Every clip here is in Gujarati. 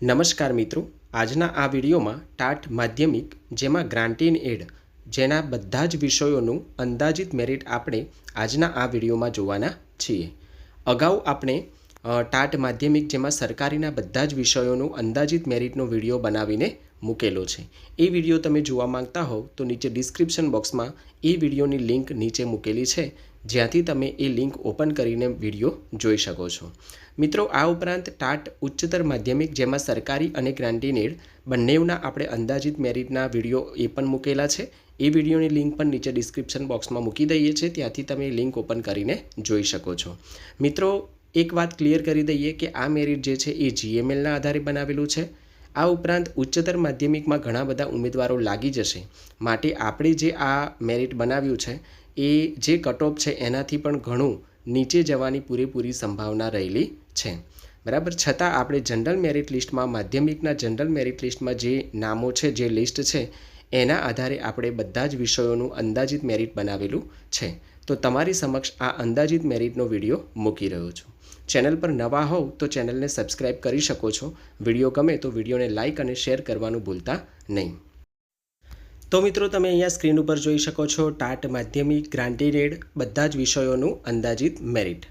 નમસ્કાર મિત્રો, આજના આ વિડીયોમાં ટાટ માધ્યમિક જેમાં ગ્રાન્ટીન એડ જેના બધા જ વિષયોનું અંદાજિત મેરિટ આપણે આજના આ વિડીયોમાં જોવાના છીએ. અગાઉ આપણે ટાટ માધ્યમિક જેમાં સરકારીના બધા જ વિષયોનું અંદાજિત મેરિટનો વીડિયો બનાવીને મૂકેલો છે. એ વીડિયો તમે જોવા માંગતા હોવ તો નીચે ડિસ્ક્રિપ્શન બોક્સમાં એ વિડીયોની લિંક નીચે મૂકેલી છે. જ્યાંથી તમે એ લિંક ઓપન કરીને વીડિયો જોઈ શકો છો. મિત્રો, આ ઉપરાંત ટાટ ઉચ્ચતર માધ્યમિક, જેમાં સરકારી અને ગ્રાન્ટીનેડ બંનેવના આપણે અંદાજિત મેરિટના વીડિયો એ પણ મૂકેલા છે. એ વિડીયોની લિંક પણ નીચે ડિસ્ક્રિપ્શન બોક્સમાં મૂકી દઈએ છીએ. ત્યાંથી તમે લિંક ઓપન કરીને જોઈ શકો છો. મિત્રો, એક વાત ક્લિયર કરી દઈએ કે આ મેરિટ જે છે એ જીએમએલના આધારે બનાવેલું છે. આ ઉપરાંત ઉચ્ચતર માધ્યમિકમાં ઘણા બધા ઉમેદવારો લાગી જશે. માટે આપણે જે આ મેરિટ બનાવ્યું છે એ જે કટઓફ છે એનાથી પણ ઘણું નીચે જવાની પૂરેપૂરી સંભાવના રહેલી છે. બરાબર? છતાં આપણે જનરલ મેરિટ લિસ્ટમાં માધ્યમિકના જનરલ મેરિટ લિસ્ટમાં જે નામો છે, જે લિસ્ટ છે, એના આધારે આપણે બધા જ વિષયોનું અંદાજિત મેરિટ બનાવેલું છે. તો તમારી સમક્ષ આ અંદાજિત મેરિટનો વીડિયો મૂકી રહ્યો છું. ચેનલ પર નવા હોવ તો ચેનલને સબસ્ક્રાઇબ કરી શકો છો. વીડિયો ગમે તો વિડીયોને લાઇક અને શેર કરવાનું ભૂલતા નહીં. તો મિત્રો તમે અહીંયા સ્ક્રીન ઉપર જોઈ શકો છો ટાટ માધ્યમિક ગ્રાન્ટેડ બધા જ વિષયોનું અંદાજિત મેરિટ.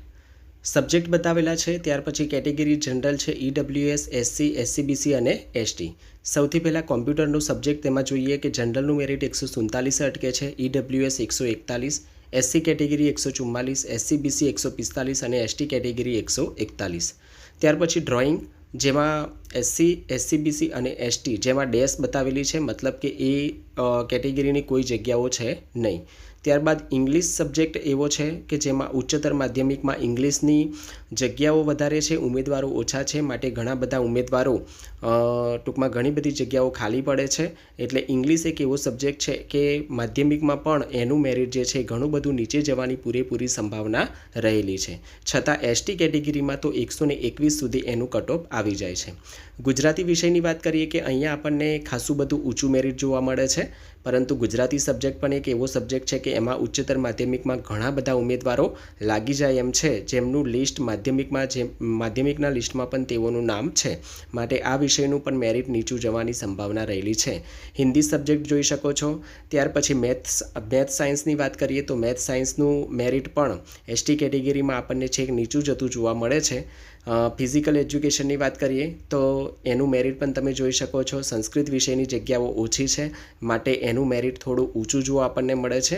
સબ્જેક્ટ બતાવેલા છે, ત્યાર પછી કેટેગરી જનરલ છે ઈડબ્લ્યુએસ એસસી એસસીબીસી અને એસટી સૌથી પહેલાં કોમ્પ્યુટરનું સબ્જેક્ટ તેમાં જોઈએ કે જનરલનું મેરિટ એકસો સુડતાલીસે અટકે છે ઈડબ્લ્યુએસ એકસો એકતાલીસ એસસી કેટેગરી એકસો ચુમ્માલીસ એસસીબીસી એકસો પિસ્તાલીસ અને એસટી કેટેગરી એકસો એકતાલીસ. ત્યાર પછી ડ્રોઈંગ જેમાં એસસી એસસીબીસી અને એસટી જેમાં ડેશ બતાવેલી છે, મતલબ કે એ કેટેગરીની કોઈ જગ્યાઓ છે નહીં. ત્યારબાદ ઇંગ્લિશ સબ્જેક્ટ એવો છે કે જેમાં ઉચ્ચતર માધ્યમિકમાં ઇંગ્લિશની જગ્યાઓ વધારે છે, ઉમેદવારો ઓછા છે માટે ઘણા બધા ઉમેદવારો ટૂંકમાં ઘણી બધી જગ્યાઓ ખાલી પડે છે. એટલે ઇંગ્લિશ એક એવો સબ્જેક્ટ છે કે માધ્યમિકમાં પણ એનું મેરિટ જે છે ઘણું બધું નીચે જવાની પૂરેપૂરી સંભાવના રહેલી છે. છતાં એસટી કેટેગરીમાં તો એકસો ને એકવીસ સુધી એનું કટઓફ આવી જાય છે. ગુજરાતી વિષયની વાત કરીએ કે અહીંયા આપણને ખાસું બધું ઊંચું મેરિટ જોવા મળે છે, પરંતુ ગુજરાતી સબ્જેક્ટ પણ એક એવો સબ્જેક્ટ છે કે એમાં ઉચ્ચતર માધ્યમિકમાં ઘણા બધા ઉમેદવારો લાગી જાય એમ છે, જેમનું લિસ્ટ માધ્યમિકમાં જે, માધ્યમિકના લિસ્ટમાં પણ તેઓનું નામ છે. માટે આ વિષયનું પણ મેરિટ નીચું જવાની સંભાવના રહેલી છે. હિન્દી સબ્જેક્ટ જોઈ શકો છો. ત્યાર પછી મેથ્સ મેથ સાયન્સની વાત કરીએ તો મેથ સાયન્સનું મેરિટ પણ એસટી કેટેગરીમાં આપણને છેક નીચું જતું જોવા મળે છે. ફિઝિકલ એજ્યુકેશનની વાત કરીએ તો એનું મેરિટ પણ તમે જોઈ શકો છો. સંસ્કૃત વિષયની જગ્યાઓ ઓછી છે. માટે એનું મેરિટ થોડું ઊંચું જોવા આપણને મળે છે.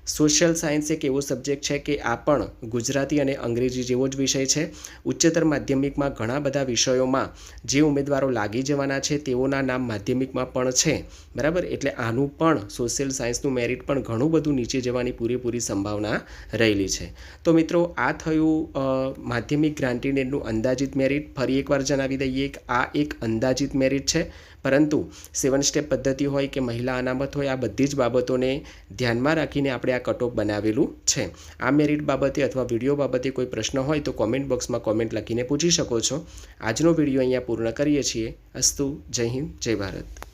સોશિયલ સાયન્સ એક એવો સબ્જેક્ટ છે કે આ પણ ગુજરાતી અને અંગ્રેજી જેવો જ વિષય છે. ઉચ્ચતર માધ્યમિકમાં ઘણા બધા વિષયોમાં જે ઉમેદવારો લાગી જવાના છે તેઓના નામ માધ્યમિકમાં પણ છે. બરાબર? એટલે આનું પણ સોશિયલ સાયન્સનું મેરિટ પણ ઘણું બધું નીચે જવાની પૂરેપૂરી સંભાવના રહેલી છે. તો મિત્રો, આ થયું માધ્યમિક ગ્રાન્ટીનેડનું અંદાજિત મેરિટ. ફરી એકવાર જણાવી દઈએ કે આ એક અંદાજિત મેરિટ છે. પરંતુ સેવન સ્ટેપ પદ્ધતિ હોય કે મહિલા અનામત હોય, આ બધી જ બાબતોને ધ્યાનમાં રાખીને આપણે આ કટઓફ બનાવેલું છે. આ મેરિટ બાબતે અથવા વીડિયો બાબતે કોઈ પ્રશ્ન હોય તો કોમેન્ટ બોક્સમાં કોમેન્ટ લખીને પૂછી શકો છો. આજનો વીડિયો અહીંયા પૂર્ણ કરીએ છીએ. અસ્તુ, જય હિન્દ, જય ભારત.